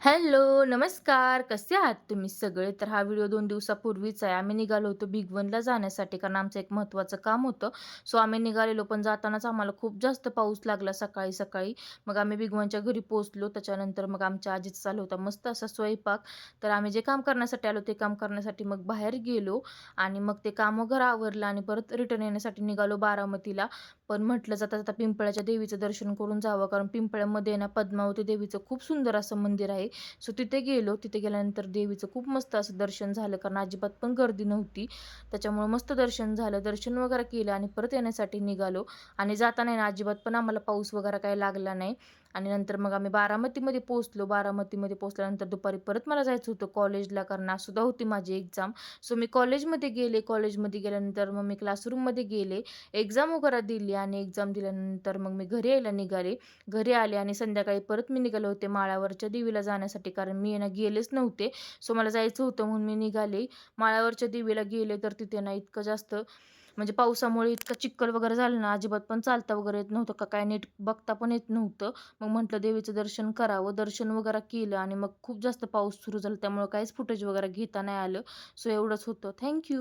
Hello, नमस्कार. कसे आहात तुम्ही सगळे? तर हा व्हिडिओ दोन दिवसापूर्वीच आहे. आम्ही निघालो होतो बिग वनला जाण्यासाठी कारण आमचं एक महत्त्वाचं काम होतं. सो आम्ही निघालेलो, पण जातानाच आम्हाला खूप जास्त पाऊस लागला सकाळी-सकाळी. मग आम्ही बिग वनच्या घरी पोहोचलो. त्याच्यानंतर मग आमच्या आजीचा चालू होता मस्त असा स्वयंपाक. तर आम्ही जे काम करण्यासाठी आलो, ते काम करण्यासाठी मग बाहेर गेलो आणि मग ते काम वगैरे आवरलं आणि परत रिटर्न येण्यासाठी निघालो बारामतीला. पण म्हटलं जाता-जाता पिंपळाच्या देवीचं दर्शन करून जावं, कारण पिंपळ्यामध्ये ना पद्मावती देवीचं खूप सुंदर असं मंदिर आहे. सो तिथे गेलो. तिथे गेल्यानंतर देवीचं खूप मस्त असं दर्शन झालं, कारण अजिबात पण गर्दी नव्हती. त्याच्यामुळे मस्त दर्शन झालं. दर्शन वगैरे केलं आणि परत येण्यासाठी निघालो आणि जाताना ना अजिबात पण आम्हाला पाऊस वगैरे काही लागला नाही आणि नंतर मग आम्ही बारामतीमध्ये पोहोचलो. बारामतीमध्ये पोहोचल्यानंतर दुपारी परत मला जायचं होतं कॉलेजला, कारण सुद्धा होती माझी एक्झाम. सो मी कॉलेजमध्ये गेले. कॉलेजमध्ये गेल्यानंतर मग मी क्लासरूममध्ये गेले. एक्झाम वगैरे दिली आणि एक्झाम दिल्यानंतर मग मी घरी यायला निघाले. घरी आले आणि संध्याकाळी परत मी निघाले होते माळावरच्या देवीला जाण्यासाठी, कारण मी ना गेलेच नव्हते. सो मला जायचं होतं म्हणून मी निघाले. माळावरच्या देवीला गेले, तर तिथे ना इतकं जास्त म्हणजे पावसामुळे इतकं चिखल वगैरे झालं ना, अजिबात पण चालता वगैरे येत नव्हतं, का काय नीट बघता पण येत नव्हतं. मग म्हटलं देवीचं दर्शन करावं. दर्शन वगैरे केलं आणि मग खूप जास्त पाऊस सुरू झाला, त्यामुळं काहीच फुटेज वगैरे घेता नाही आलं. सो एवढंच होतं. थँक